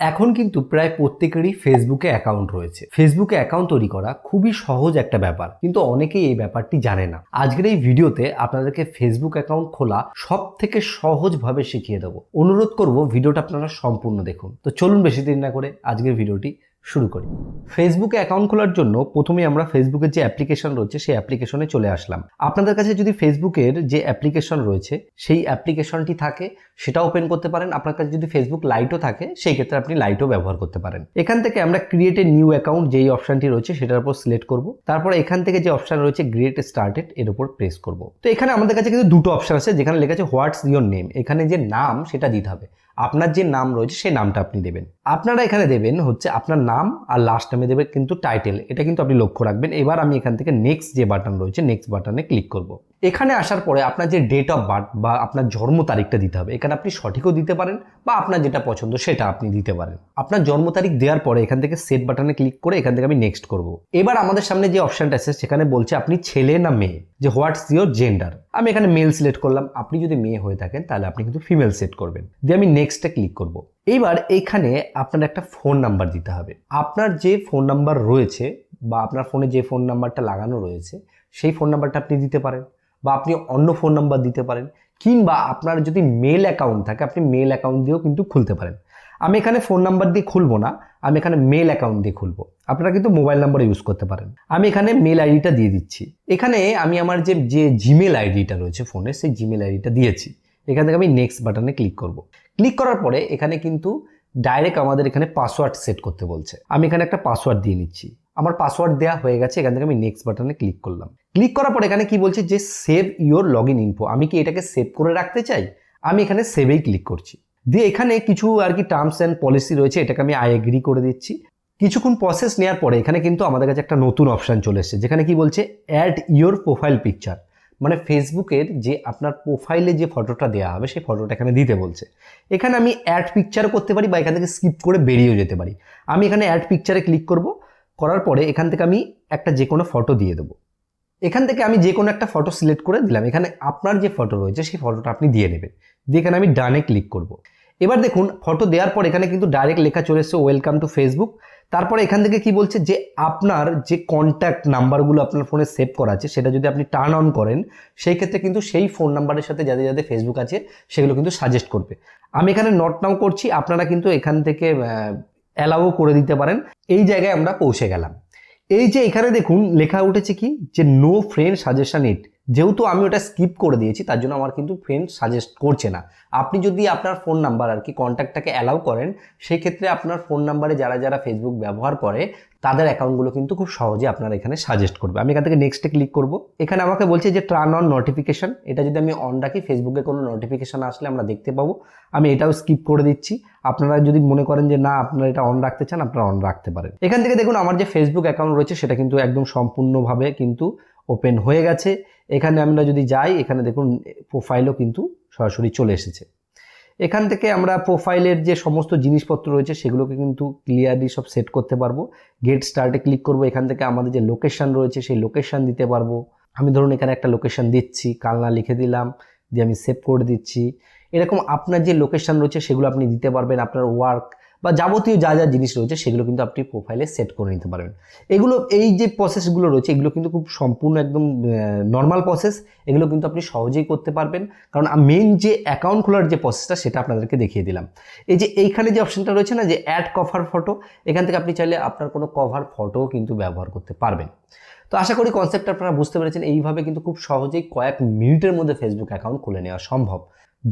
এখন কিন্তু প্রায় প্রত্যেকেরই ফেসবুকে অ্যাকাউন্ট রয়েছে। ফেসবুকে অ্যাকাউন্ট তৈরি করা খুবই সহজ একটা ব্যাপার, কিন্তু অনেকেই এই ব্যাপারটি জানে না। আজকের এই ভিডিওতে আপনাদেরকে ফেসবুক অ্যাকাউন্ট খোলা সব থেকে সহজভাবে শিখিয়ে দেবো। অনুরোধ করব ভিডিওটা আপনারা সম্পূর্ণ দেখুন। তো চলুন বেশি দেরি না করে আজকের ভিডিওটি শুরু করি। ফেসবুকে অ্যাকাউন্ট খোলার জন্য প্রথমে আমরা ফেসবুকের যে অ্যাপ্লিকেশন রয়েছে, সেই অ্যাপ্লিকেশনে চলে আসলাম। আপনাদের কাছে যদি ফেসবুকের যে অ্যাপ্লিকেশন রয়েছে, সেই অ্যাপ্লিকেশনটি থাকে সেটা ওপেন করতে পারেন। আপনার কাছে যদি ফেসবুক লাইটও থাকে, সেই ক্ষেত্রে আপনি লাইটও ব্যবহার করতে পারেন। এখান থেকে আমরা ক্রিয়েট এ নিউ অ্যাকাউন্ট যেই অপশনটি রয়েছে, সেটার উপর সিলেক্ট করব। তারপর এখান থেকে যে অপশন রয়েছে গ্রিয়েট স্টার্টেড এর উপর প্রেস করব। তো এখানে আমাদের কাছে কিন্তু দুটো অপশন আছে, যেখানে লেখা আছে হোয়াটস ইয়োর নেম এখানে যে নাম, সেটা দিতে হবে। আপনার যে নাম রয়েছে, সেই নামটা আপনি দেবেন। আপনারা এখানে দেবেন হচ্ছে আপনার নাম আর লাস্ট নামে দেবেন কিন্তু টাইটেল এটা কিন্তু আপনি লক্ষ্য রাখবেন। এবার আমি এখান থেকে নেক্সট যে বাটন রয়েছে নেক্সট বাটনে ক্লিক করব। এখানে আসার পরে আপনার যে ডেট অফ বার্থ বা আপনার জন্ম তারিখটা দিতে হবে, এখানে আপনি সঠিকও দিতে পারেন বা আপনার যেটা পছন্দ সেটা আপনি দিতে পারেন। আপনার জন্ম তারিখ দেওয়ার পরে এখান থেকে সেট বাটনে ক্লিক করে এখান থেকে আমি নেক্সট করব। এবার আমাদের সামনে যে অপশনটা আছে, সেখানে বলছে আপনি ছেলে না মেয়ে, যে হোয়াটস ইয়োর জেন্ডার আমি এখানে মেল সিলেক্ট করলাম, আপনি যদি মেয়ে হয়ে থাকেন তাহলে আপনি কিন্তু ফিমেল সেট করবেন। দিয়ে আমি নেক্সটে ক্লিক করব। এইবার এইখানে আপনার একটা ফোন নাম্বার দিতে হবে। আপনার যে ফোন নাম্বার রয়েছে বা আপনার ফোনে যে ফোন নাম্বারটা লাগানো রয়েছে, সেই ফোন নাম্বারটা আপনি দিতে পারেন। বা আপনি অন্য ফোন নাম্বার দিতে পারেন, কিংবা আপনার যদি মেল অ্যাকাউন্ট থাকে, আপনি মেল অ্যাকাউন্ট দিয়েও কিন্তু খুলতে পারেন। আমি এখানে ফোন নাম্বার দিয়ে খুলবো না, আমি এখানে মেল অ্যাকাউন্ট দিয়ে খুলবো। আপনারা কিন্তু মোবাইল নাম্বার ইউজ করতে পারেন। আমি এখানে মেল আইডিটা দিয়ে দিচ্ছি। এখানে আমি আমার যে যে জিমেল আইডিটা রয়েছে ফোনে সেই জিমেল আইডিটা দিয়েছি। এখান থেকে আমি নেক্সট বাটনে ক্লিক করব। ক্লিক করার পরে এখানে কিন্তু ডাইরেক্ট আমাদের এখানে পাসওয়ার্ড সেট করতে বলছে। আমি এখানে একটা পাসওয়ার্ড দিয়ে নিচ্ছি। আমার পাসওয়ার্ড দেওয়া হয়ে গেছে, এখান থেকে আমি নেক্সট বাটনে ক্লিক করলাম। ক্লিক করার পর এখানে কি বলছে যে save your log in info আমি কি এটাকে সেভ করে রাখতে চাই? আমি এখানে সেভেই ক্লিক করছি। দিয়ে এখানে কিছু আর কি টার্মস অ্যান্ড পলিসি রয়েছে, এটাকে আমি আই এগ্রি করে দিচ্ছি। কিছুক্ষণ প্রসেস নেওয়ার পরে এখানে কিন্তু আমাদের কাছে একটা নতুন অপশান চলে এসেছে, যেখানে কি বলছে অ্যাড ইওর প্রোফাইল পিকচার মানে ফেসবুকের যে আপনার প্রোফাইলে যে ফটোটা দেওয়া হবে, সেই ফটোটা এখানে দিতে বলছে। এখানে আমি অ্যাড পিকচার করতে পারি বা এখান থেকে স্কিপ করে বেরিয়েও যেতে পারি। আমি এখানে অ্যাড পিকচারে ক্লিক করব। করার পরে এখান থেকে আমি একটা যে কোনো ফটো দিয়ে দেবো। এখান থেকে আমি যে কোনো একটা ফটো সিলেক্ট করে দিলাম। এখানে আপনার যে ফটো রয়েছে, সেই ফটোটা আপনি দিয়ে নেবেন। দিয়ে এখানে আমি ডানে ক্লিক করব। এবার দেখুন ফটো দেওয়ার পর এখানে কিন্তু ডাইরেক্ট লেখা চলে এসছে ওয়েলকাম টু ফেসবুক তারপরে এখান থেকে কি বলছে যে, আপনার যে কন্ট্যাক্ট নাম্বারগুলো আপনার ফোনে সেভ করা আছে, সেটা যদি আপনি টার্ন অন করেন, সেই ক্ষেত্রে কিন্তু সেই ফোন নাম্বারের সাথে যাদের যাদের ফেসবুক আছে, সেগুলো কিন্তু সাজেস্ট করবে। আমি এখানে নট নাও করছি। আপনারা কিন্তু এখান থেকে অ্যালাউও করে দিতে পারেন। এই জায়গায় আমরা পৌঁছে গেলাম। এই যে এখানে দেখুন, লেখা উঠেছে কি? যে নো ফ্রেন্ড সাজেশন ইট যেহেতু আমি ওটা স্কিপ করে দিয়েছি, তার জন্য আমার কিন্তু ফ্রেন্ড সাজেস্ট করছে না। আপনি যদি আপনার ফোন নাম্বার আর কি কন্ট্যাক্টটাকে অ্যালাউ করেন, সেক্ষেত্রে আপনার ফোন নাম্বারে যারা যারা ফেসবুক ব্যবহার করে তাদের অ্যাকাউন্টগুলো কিন্তু খুব সহজে আপনার এখানে সাজেস্ট করবে। আমি এখান থেকে নেক্সটে ক্লিক করব। এখানে আমাকে বলছে যে টার্ন অন নোটিফিকেশন এটা যদি আমি অন রাখি ফেসবুকে কোনো নোটিফিকেশন আসলে আমরা দেখতে পাবো। আমি এটাও স্কিপ করে দিচ্ছি। আপনারা যদি মনে করেন যে, না, আপনারা এটা অন রাখতে চান, আপনারা অন রাখতে পারেন। এখান থেকে দেখুন, আমার যে ফেসবুক অ্যাকাউন্ট রয়েছে, সেটা কিন্তু একদম সম্পূর্ণভাবে কিন্তু ওপেন হয়ে গেছে। এখানে আমরা যদি যাই, এখানে দেখুন প্রোফাইলও কিন্তু সরাসরি চলে এসেছে। এখান থেকে আমরা প্রোফাইলের যে সমস্ত জিনিসপত্র রয়েছে, সেগুলোকে কিন্তু ক্লিয়ারলি সব সেট করতে পারব। গেট স্টার্টে ক্লিক করব, এখান থেকে আমাদের যে লোকেশান রয়েছে, সেই লোকেশান দিতে পারব। আমি ধরুন এখানে একটা লোকেশান দিচ্ছি, কালনা লিখে দিলাম, দিয়ে আমি সেভ করে দিচ্ছি। এরকম আপনার যে লোকেশান রয়েছে, সেগুলো আপনি দিতে পারবেন। আপনার ওয়ার্ক বা যাবতীয় যা যা জিনিস রয়েছে সেগুলো কিন্তু আপনি প্রোফাইলে সেট করে নিতে পারবেন। এগুলো, এই যে প্রসেসগুলো রয়েছে, এগুলো কিন্তু খুব সম্পূর্ণ একদম নর্মাল প্রসেস এগুলো কিন্তু আপনি সহজেই করতে পারবেন। কারণ মেন যে অ্যাকাউন্ট খোলার যে প্রসেসটা সেটা আপনাদেরকে দেখিয়ে দিলাম। এই যে এইখানে যে অপশনটা রয়েছে না, যে অ্যাড কভার ফটো এখান থেকে আপনি চাইলে আপনার কোনো কভার ফটোও কিন্তু ব্যবহার করতে পারবেন। তো আশা করি কনসেপ্ট আপনারা বুঝতে পেরেছেন। এইভাবে কিন্তু খুব সহজেই কয়েক মিনিটের মধ্যে ফেসবুক অ্যাকাউন্ট খুলে নেওয়া সম্ভব।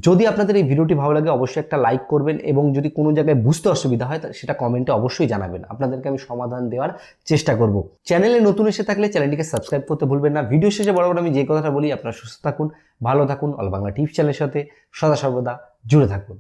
যদি আপনাদের এই ভিডিওটি ভালো লাগে, অবশ্যই একটা লাইক করবেন এবং যদি কোনো জায়গায় বুঝতে অসুবিধা হয় সেটা কমেন্টে অবশ্যই জানাবেন। আপনাদেরকে আমি সমাধান দেওয়ার চেষ্টা করব। চ্যানেলে নতুন এসে থাকলে চ্যানেলটিকে সাবস্ক্রাইব করতে ভুলবেন না। ভিডিও শেষে বড় বড় আমি যে কথাটা বলি, আপনারা সুস্থ থাকুন, ভালো থাকুন। অল বাংলা টিভি চ্যানেলের সাথে সদা সর্বদা জুড়ে থাকুন।